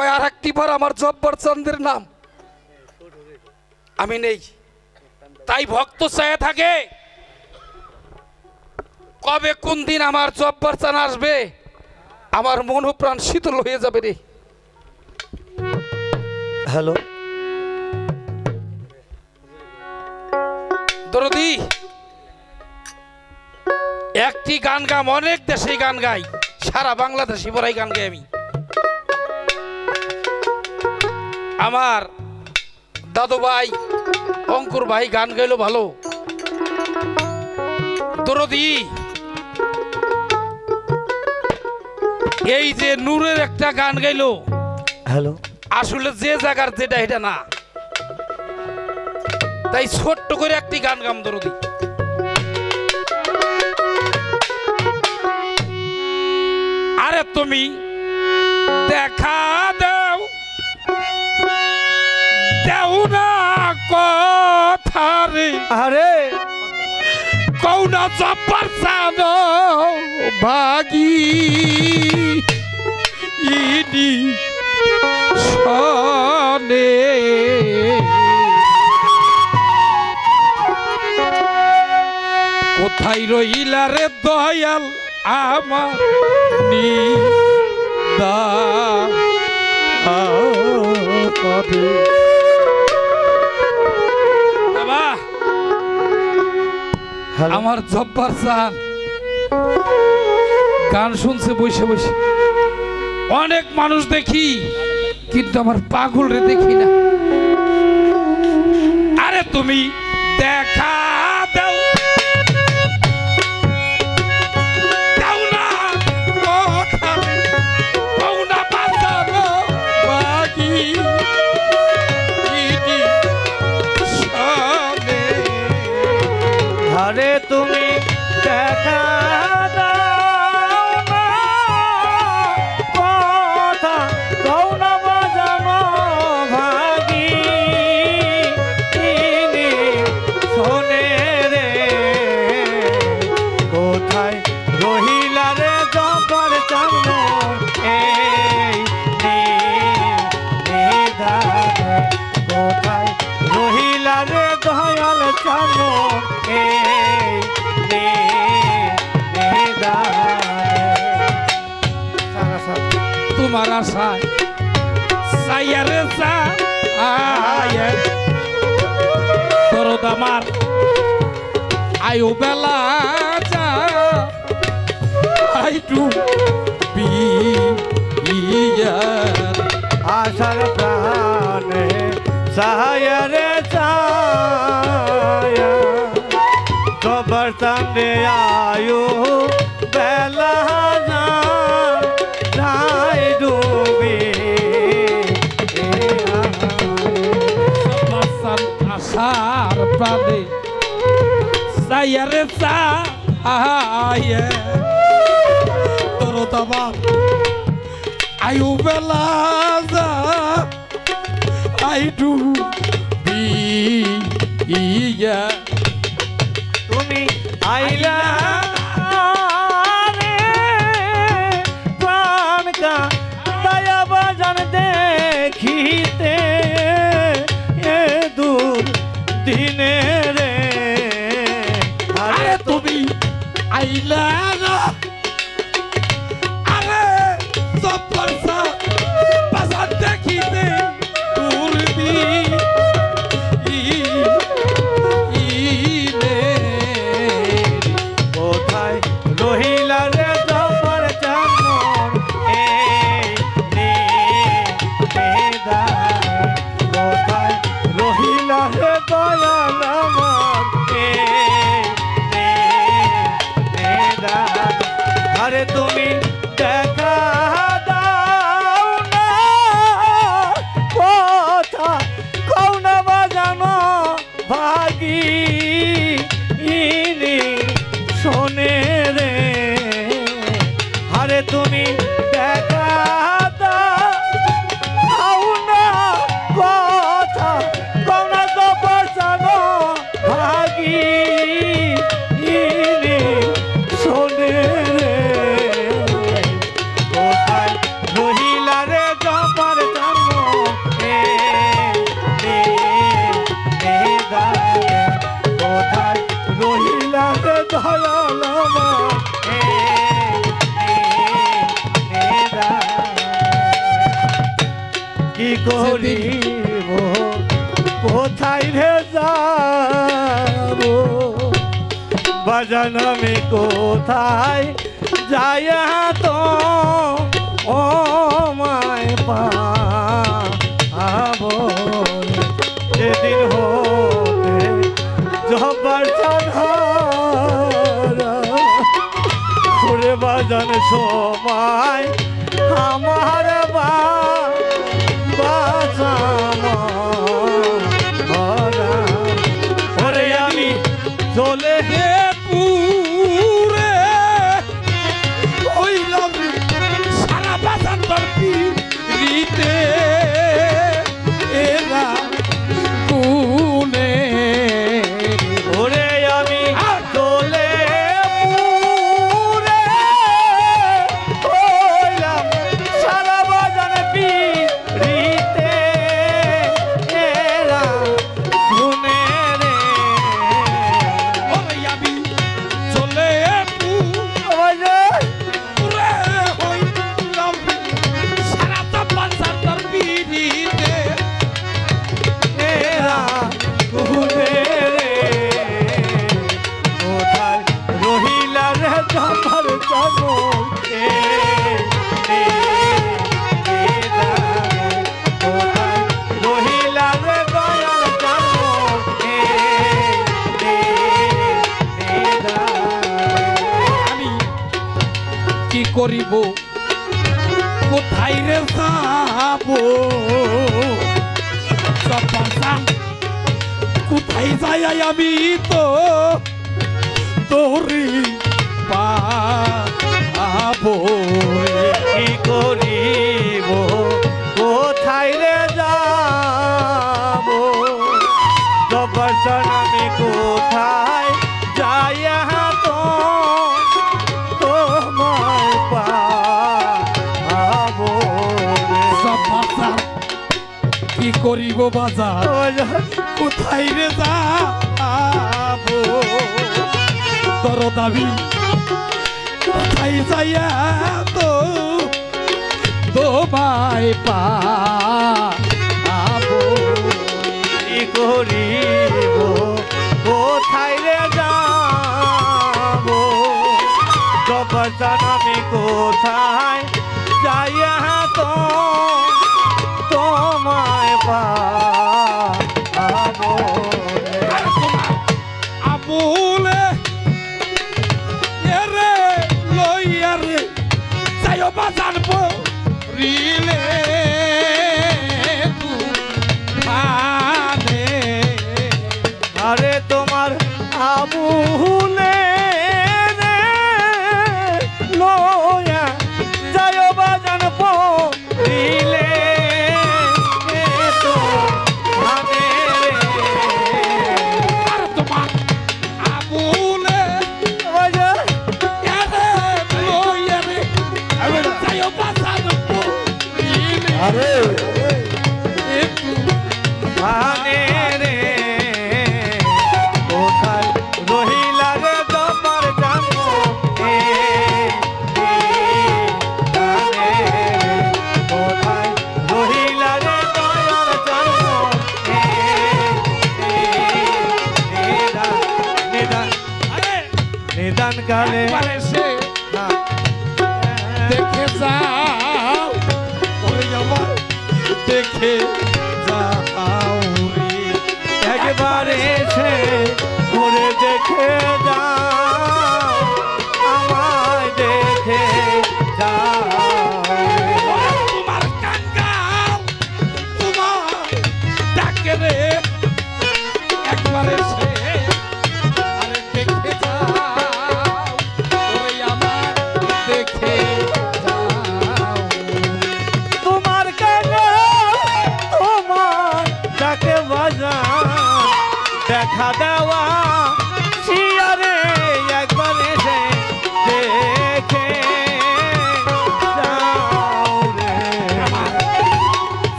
কয় আর একটি বার আমার জব্বর চন্দ্রের নাম? আমি নেই। তাই ভক্ত চায় থাকে কবে কোন দিন আমার জব্বর চান আসবে? আমার মন প্রাণ শীতল হয়ে যাবে রে। হ্যালো। দরদি একটি গান গাম অনেক দেশে গান গাই সারা বাংলাদেশি বড়াই গান গাই আমি। আমার দাদু ভাই অঙ্কুর ভাই গান গাইলো ভালো। দরদি এই যে নূরের একটা গান গাইলো হ্যালো। আসলে যে জায়গার যেটা এটা না। তাই ছোট্ট করে একটি গান গাম দরদি। আরে তুমি দেখা দেও না কথারে আরে কৌনা জব্বার সানো ভাগি ইনি শনে কোথায় রইলা রে দয়াল আমার নি নিদা বাবা আমার জব্বার চান। গান শুনছে, বসে বসে। অনেক মানুষ দেখি, কিন্তু আমার পাগল রে দেখি না। আরে তুমি দেখা আয়ু বেলা যা। আইটু বিয়া আশার প্রাণে সাহায্যে চায় কবর সামনে আয়ু বেলা যাই ডুবি। বাসান আশার প্রাণে সাইয়ারে সায় দরদ আমার আয়ু বেলা যা আইটু বিয়া তুমি আইলা বাজান আমি কোথায়? যাই তো, ও মায় পা যেদিন হতে জব্বার ঘুরে বাজান সময় আমার বা করিব বাজার। কোথায় রে যাব? দর দাবি কোথায় যাইয়া তো? তোমায় পা করিব কোথায় রে যাব? জগজন আমি কোথায়? নিদান কালে হ্যাঁ। দেখে যাও। দেখে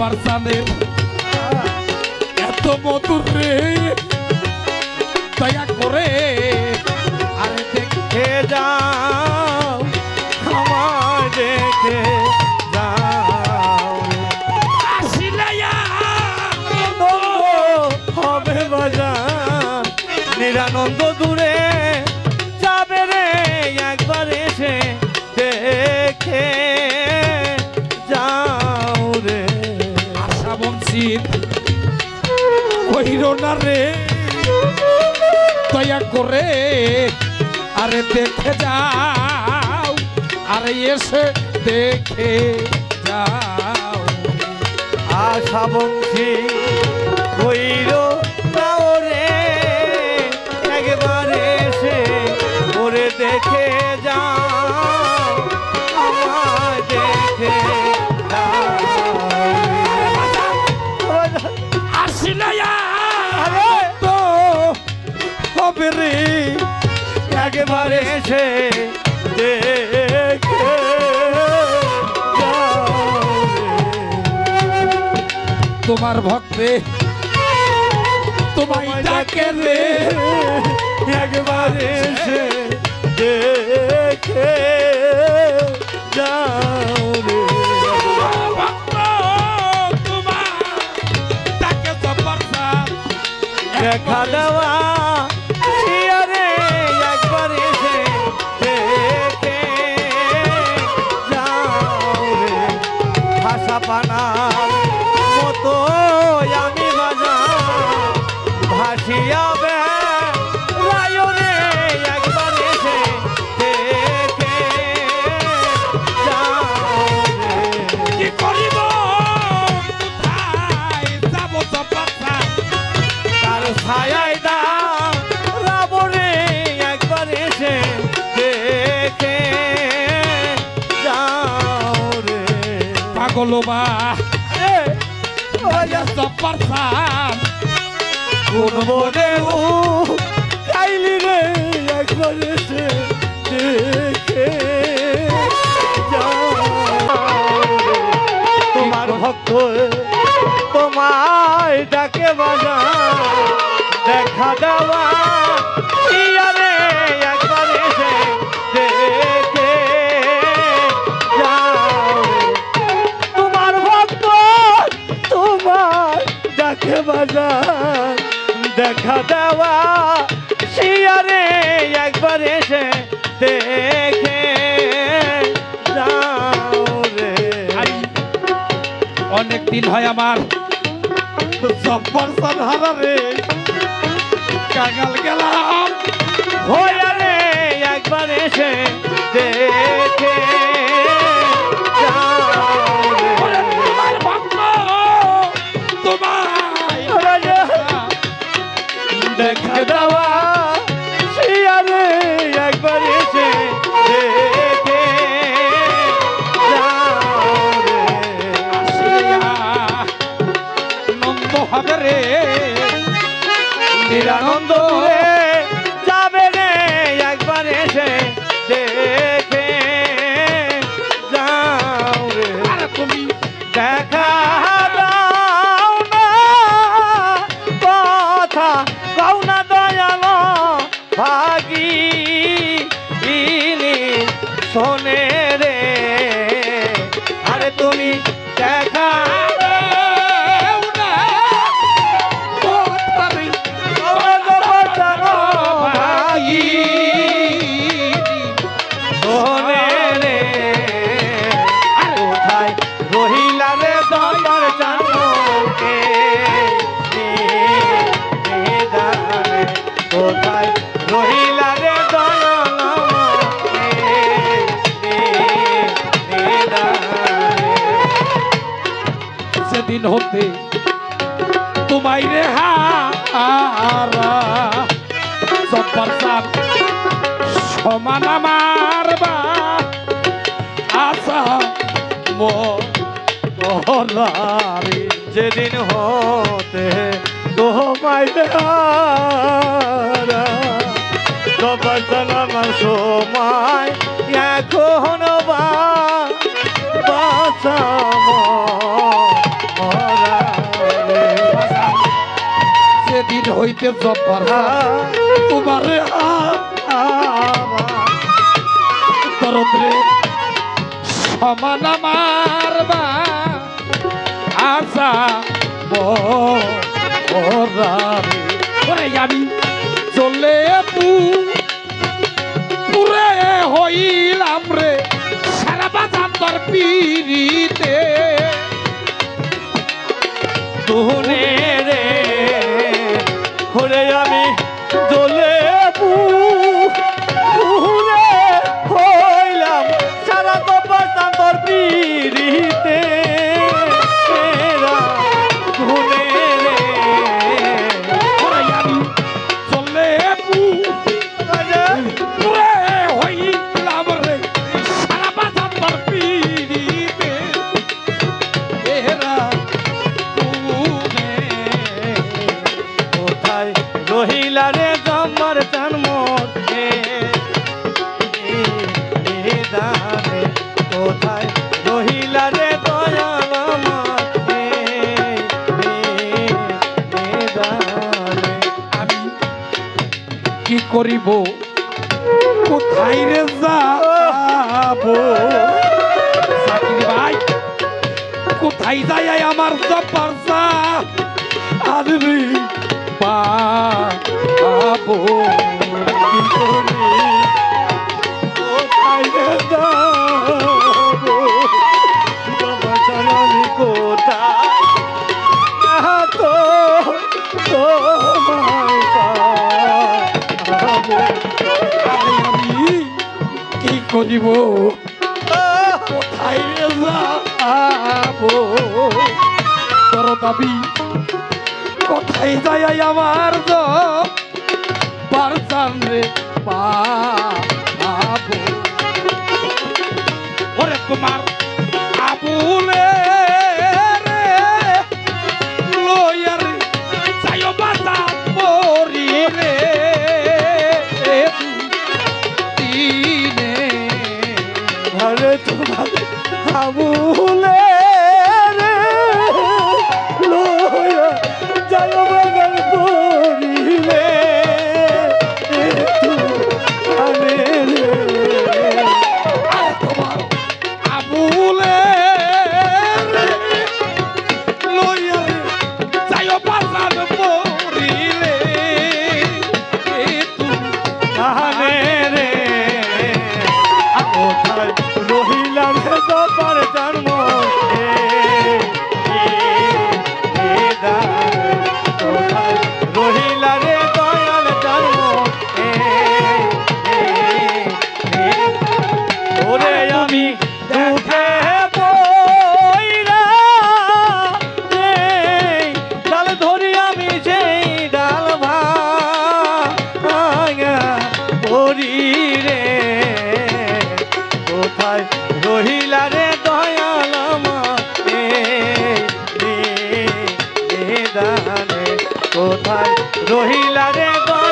আমার এত মধুর রে, দয়া করে আরে দেখে যাও আমার দেখে যাও। আসিলাইয়া নিরানন্দ দূরে যাবে রে, একবার এসে দেখে আশা বঞ্চিত কইর না রে। দয়া করে আরে দেখে যাও, আরে এসে দেখে যাও। আশা বংশী কইর দেখে। তোমার ভক্তে তোমায় ডাকে রে। একবার এসে দেখে যাও রে ভক্ত তোমার ডাকে জবরদস্ত দেখা দেওয়া পান বা এ, ওয়া জবরদস্ত কোন বনে ও খাইলি রে একবার এসে দেখে যাও রে। তোমার ভক্ত তোমায় ডাকে বাজা দেখা দেওয়া দেখা দেওয়া শিয়ারে একবার এসে দেখে যাও রে। অনেক দিন হয় আমার। জব্বর হারা রে। কাঙাল গেলাম। ভয়ারে একবার এসে দেখে দেখা হতে তোমায় রে হারা সমান আমার আশা মোহরারি যেদিন হতে তোমায় আমার সময় বা। সেদিন হইতে জব্বার তোমারে তরদ্রে সমান আমার বা আশা বরে আমি চলে পু, পুরে হইলাম রে, সারা বাজার পিড়িতে। শুনে নিব কোথায় তোর দাবি কোথায় যাই আমার পারসান রে ওরে রহিলা রে দয়াল কোথায়? রহিলা রে দয়াল